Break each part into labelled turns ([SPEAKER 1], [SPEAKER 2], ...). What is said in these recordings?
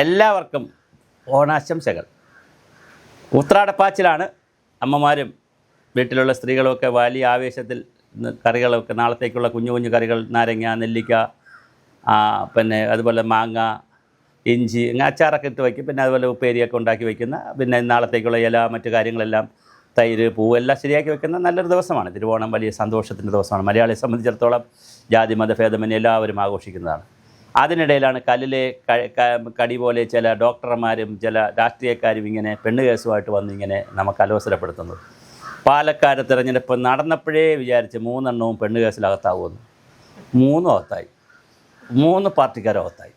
[SPEAKER 1] എല്ലാവർക്കും ഓണാശംസകൾ. ഉത്രാടപ്പാച്ചിലാണ് അമ്മമാരും വീട്ടിലുള്ള സ്ത്രീകളുമൊക്കെ വലിയ ആവേശത്തിൽ കറികളൊക്കെ നാളത്തേക്കുള്ള കുഞ്ഞു കുഞ്ഞു കറികൾ നാരങ്ങ നെല്ലിക്ക പിന്നെ അതുപോലെ മാങ്ങ ഇഞ്ചി ഇങ്ങനെ അച്ചാറൊക്കെ ഇട്ട് വയ്ക്കും. പിന്നെ അതുപോലെ ഉപ്പേരിയൊക്കെ ഉണ്ടാക്കി വയ്ക്കുന്ന പിന്നെ നാളത്തേക്കുള്ള ഇല മറ്റു കാര്യങ്ങളെല്ലാം തൈര് പൂവ് എല്ലാം ശരിയാക്കി വെക്കുന്ന നല്ലൊരു ദിവസമാണ്. തിരുവോണം വലിയ സന്തോഷത്തിന്റെ ദിവസമാണ്. മലയാളിയെ സംബന്ധിച്ചിടത്തോളം ജാതി മതഭേദമന്യേ എല്ലാവരും ആഘോഷിക്കുന്നതാണ്. അതിനിടയിലാണ് കല്ലിലെ കടി പോലെ ചില ഡോക്ടർമാരും ചില രാഷ്ട്രീയക്കാരും ഇങ്ങനെ പെണ്ണ് കേസുമായിട്ട് വന്ന് ഇങ്ങനെ നമുക്ക് അലോസരപ്പെടുത്തുന്നത്. പാലക്കാട് തിരഞ്ഞെടുപ്പ് നടന്നപ്പോഴേ വിചാരിച്ച് മൂന്നെണ്ണവും പെണ്ണ് കേസിലകത്താവുമെന്ന്. മൂന്നും അകത്തായി. മൂന്ന് പാർട്ടിക്കാരും അകത്തായി.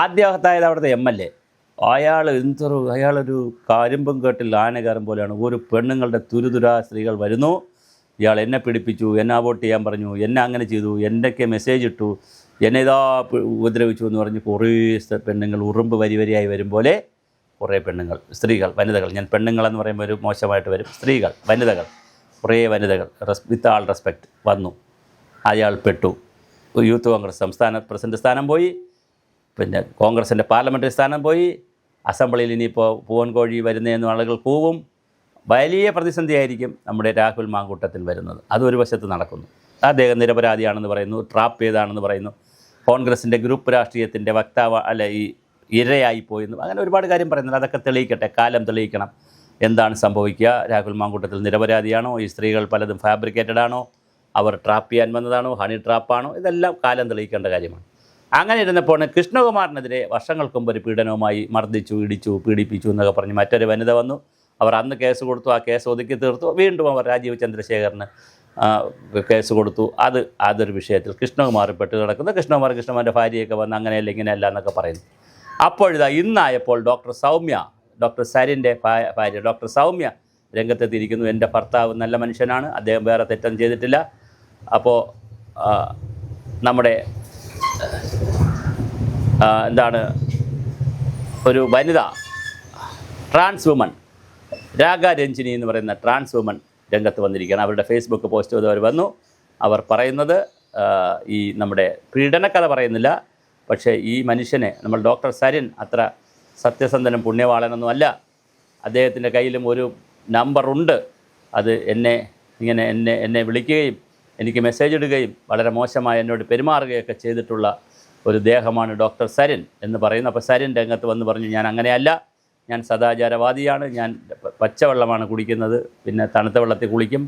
[SPEAKER 1] ആദ്യം അകത്തായത് അവിടുത്തെ എം എൽ എ. അയാൾ എന്തൊരു അയാളൊരു കരിമ്പും കേട്ടിൽ ആന കയറും പോലെയാണ്. ഒരു പെണ്ണുങ്ങളുടെ തുരുതുരാ സ്ത്രീകൾ വരുന്നു. ഇയാൾ എന്നെ പിടിപ്പിച്ചു എന്നെ വോട്ട് ചെയ്യാൻ പറഞ്ഞു എന്നെ അങ്ങനെ ചെയ്തു എന്നൊക്കെ മെസ്സേജ് ഇട്ടു. എന്നെ ഇതാ ഉപദ്രവിച്ചു എന്ന് പറഞ്ഞ് കുറേ പെണ്ണുങ്ങൾ ഉറുമ്പ് വരി വരിയായി വരും പോലെ കുറേ പെണ്ണുങ്ങൾ സ്ത്രീകൾ വനിതകൾ. ഞാൻ പെണ്ണുങ്ങളെന്ന് പറയുമ്പോൾ ഒരു മോശമായിട്ട് വരും. സ്ത്രീകൾ വനിതകൾ കുറേ വനിതകൾ റെസ് വിത്ത് ആൾ റെസ്പെക്റ്റ് വന്നു. അയാൾ പെട്ടു. യൂത്ത് കോൺഗ്രസ് സംസ്ഥാന പ്രസിഡന്റ് സ്ഥാനം പോയി. പിന്നെ കോൺഗ്രസിന്റെ പാർലമെന്ററി സ്ഥാനം പോയി. അസംബ്ലിയിൽ ഇനിയിപ്പോൾ പൂവൻ കോഴി വരുന്നതെന്ന് ആളുകൾ കൂവും. വലിയ പ്രതിസന്ധിയായിരിക്കും നമ്മുടെ രാഹുൽ മാങ്കൂട്ടത്തിൽ വരുന്നത്. അതൊരു വശത്ത് നടക്കുന്നു. അദ്ദേഹം നിരപരാധിയാണെന്ന് പറയുന്നു ട്രാപ്പ് ചെയ്താണെന്ന് പറയുന്നു കോൺഗ്രസിന്റെ ഗ്രൂപ്പ് രാഷ്ട്രീയത്തിന്റെ വക്താവ് അല്ല ഈ ഇരയായി പോയെന്ന് അങ്ങനെ ഒരുപാട് കാര്യം പറയുന്നുണ്ട്. അതൊക്കെ തെളിയിക്കട്ടെ കാലം തെളിയിക്കണം. എന്താണ് സംഭവിക്കുക? രാഹുൽ മാങ്കൂട്ടത്തിൽ നിരപരാധിയാണോ? ഈ സ്ത്രീകൾ പലതും ഫാബ്രിക്കേറ്റഡ് ആണോ? അവർ ട്രാപ്പ് ചെയ്യാൻ വന്നതാണോ? ഹണി ട്രാപ്പാണോ ഇതെല്ലാം കാലം തെളിയിക്കേണ്ട കാര്യമാണ്. അങ്ങനെ ഇരുന്നപ്പോൾ കൃഷ്ണകുമാറിനെതിരെ വർഷങ്ങൾക്ക് ഒരു പീഡനവുമായി മർദ്ദിച്ചു ഇടിച്ചു പീഡിപ്പിച്ചു എന്നൊക്കെ പറഞ്ഞ് മറ്റൊരു വനിത വന്നു. അവർ അന്ന് കേസ് കൊടുത്തു ആ കേസ് ഒതുക്കി തീർത്തു. വീണ്ടും അവർ രാജീവ് ചന്ദ്രശേഖറിന് കേസ് കൊടുത്തു. അത് അതൊരു വിഷയത്തിൽ കൃഷ്ണകുമാർ പെട്ട് കിടക്കുന്നു. കൃഷ്ണകുമാർ കൃഷ്ണകുമാറിന്റെ ഭാര്യയൊക്കെ വന്ന് അങ്ങനെയല്ല ഇങ്ങനെയല്ല എന്നൊക്കെ പറയുന്നു. അപ്പോഴിതാ ഇന്നായപ്പോൾ ഡോക്ടർ സൗമ്യ ഡോക്ടർ സരിന്റെ ഭാര്യ ഡോക്ടർ സൗമ്യ രംഗത്തെത്തിയിരിക്കുന്നു. എന്റെ ഭർത്താവ് നല്ല മനുഷ്യനാണ് അദ്ദേഹം വേറെ തെറ്റൊന്നും ചെയ്തിട്ടില്ല. അപ്പോൾ നമ്മുടെ എന്താണ് ഒരു വനിത ട്രാൻസ് വുമൺ രാഗ രഞ്ജിനി എന്ന് പറയുന്ന ട്രാൻസ് വുമൺ രംഗത്ത് വന്നിരിക്കുകയാണ്. അവരുടെ ഫേസ്ബുക്ക് പോസ്റ്റ് അവർ വന്നു. അവർ പറയുന്നത് ഈ നമ്മുടെ പീഡനക്കഥ പറയുന്നില്ല. പക്ഷേ ഈ മനുഷ്യനെ നമ്മൾ ഡോക്ടർ സരിൻ അത്ര സത്യസന്ധനും പുണ്യവാളനൊന്നും അല്ല. അദ്ദേഹത്തിന്റെ കയ്യിലും ഒരു നമ്പറുണ്ട് അത് എന്നെ ഇങ്ങനെ എന്നെ എന്നെ വിളിക്കുകയും എനിക്ക് മെസ്സേജ് ഇടുകയും വളരെ മോശമായി എന്നോട് പെരുമാറുകയൊക്കെ ചെയ്തിട്ടുള്ള ഒരു ദേഹമാണ് ഡോക്ടർ സരിൻ എന്ന് പറയുന്നത് അപ്പോൾ സരിൻ രംഗത്ത് വന്ന് പറഞ്ഞു ഞാൻ അങ്ങനെയല്ല. ഞാൻ സദാചാരവാദിയാണ് ഞാൻ പച്ചവെള്ളമാണ് കുടിക്കുന്നത് പിന്നെ തണുത്ത വെള്ളത്തിൽ കുളിക്കും.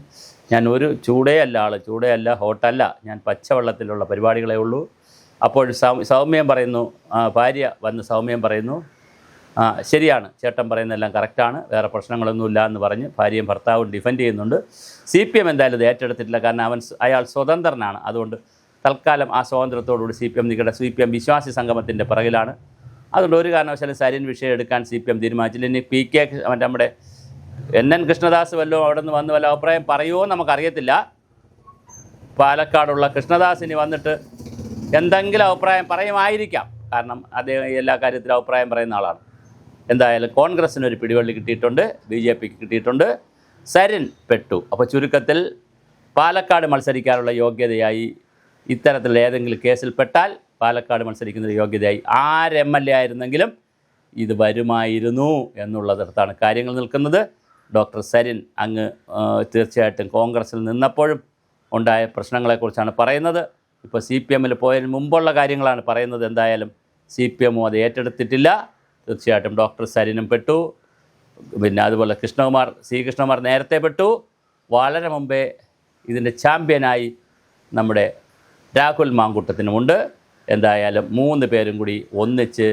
[SPEAKER 1] ഞാൻ ഒരു ചൂടേ അല്ല ആൾ ചൂടേ അല്ല ഹോട്ടല്ല. ഞാൻ പച്ചവെള്ളത്തിലുള്ള പരിപാടികളേ ഉള്ളൂ. അപ്പോൾ സൗമ്യം പറയുന്നു ഭാര്യ വന്ന് സൗമ്യം പറയുന്നു ശരിയാണ് ചേട്ടൻ പറയുന്നതെല്ലാം കറക്റ്റാണ് വേറെ പ്രശ്നങ്ങളൊന്നുമില്ല എന്ന് പറഞ്ഞ് ഭാര്യയും ഭർത്താവും ഡിഫെൻഡ് ചെയ്യുന്നുണ്ട്. സി പി എം എന്തായാലും ഇത് ഏറ്റെടുത്തിട്ടില്ല കാരണം അവൻ അയാൾ സ്വതന്ത്രനാണ്. അതുകൊണ്ട് തൽക്കാലം ആ സ്വാതന്ത്ര്യത്തോടുകൂടി സി പി എം നിൽക്കട്ടെ സി പി എം വിശ്വാസി സംഗമത്തിന്റെ പിറകിലാണ്. അതുകൊണ്ട് ഒരു കാരണവശാലും സരിൻ വിഷയം എടുക്കാൻ സി പി എം തീരുമാനിച്ചില്ല. ഇനി പി കെ മറ്റേ നമ്മുടെ എൻ എൻ കൃഷ്ണദാസ് വല്ലതും അവിടെ നിന്ന് വന്ന് വല്ല അഭിപ്രായം പറയുമോ നമുക്കറിയത്തില്ല. പാലക്കാടുള്ള കൃഷ്ണദാസ് ഇനി വന്നിട്ട് എന്തെങ്കിലും അഭിപ്രായം പറയുമായിരിക്കാം. കാരണം അദ്ദേഹം എല്ലാ കാര്യത്തിലും അഭിപ്രായം പറയുന്ന ആളാണ്. എന്തായാലും കോൺഗ്രസ്സിന് ഒരു പിടിവള്ളി കിട്ടിയിട്ടുണ്ട് ബി ജെ പിക്ക് കിട്ടിയിട്ടുണ്ട്. സരിൻ പെട്ടു. അപ്പോൾ ചുരുക്കത്തിൽ പാലക്കാട് മത്സരിക്കാനുള്ള യോഗ്യതയായി ഇത്തരത്തിലുള്ള ഏതെങ്കിലും കേസിൽ പെട്ടാൽ പാലക്കാട് മത്സരിക്കുന്ന യോഗ്യതയായി ആര് എം എൽ എ ആയിരുന്നെങ്കിലും ഇത് വരുമായിരുന്നു എന്നുള്ളിടത്താണ് കാര്യങ്ങൾ നിൽക്കുന്നത്. ഡോക്ടർ സരിൻ അങ്ങ് തീർച്ചയായിട്ടും കോൺഗ്രസ്സിൽ നിന്നപ്പോഴും ഉണ്ടായ പ്രശ്നങ്ങളെക്കുറിച്ചാണ് പറയുന്നത്. ഇപ്പോൾ സി പി എമ്മിൽ പോയതിന് മുമ്പുള്ള കാര്യങ്ങളാണ് പറയുന്നത്. എന്തായാലും സി പി എമ്മും അത് ഏറ്റെടുത്തിട്ടില്ല. തീർച്ചയായിട്ടും ഡോക്ടർ സരിനും പെട്ടു. പിന്നെ അതുപോലെ കൃഷ്ണകുമാർ സി കൃഷ്ണകുമാർ നേരത്തെ പെട്ടു. വളരെ മുമ്പേ ഇതിന്റെ ചാമ്പ്യനായി നമ്മുടെ രാഹുൽ മാങ്കുട്ടത്തിനുമുണ്ട്. എന്തായാലും മൂന്ന് പേരും കൂടി ഒന്നിച്ച്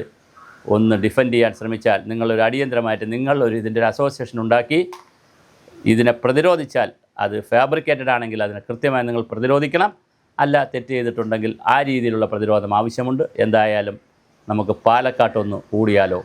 [SPEAKER 1] ഒന്ന് ഡിഫെൻഡ് ചെയ്യാൻ ശ്രമിച്ചാൽ നിങ്ങളൊരു അടിയന്തരമായിട്ട് നിങ്ങളൊരു ഇതിന്റെ ഒരു അസോസിയേഷൻ ഉണ്ടാക്കി ഇതിനെ പ്രതിരോധിച്ചാൽ അത് ഫാബ്രിക്കേറ്റഡ് ആണെങ്കിൽ അതിനെ കൃത്യമായി നിങ്ങൾ പ്രതിരോധിക്കണം. അല്ല തെറ്റ് ചെയ്തിട്ടുണ്ടെങ്കിൽ ആ രീതിയിലുള്ള പ്രതിരോധം ആവശ്യമുണ്ട്. എന്തായാലും നമുക്ക് പാലക്കാട്ടൊന്ന് കൂടിയാലോ?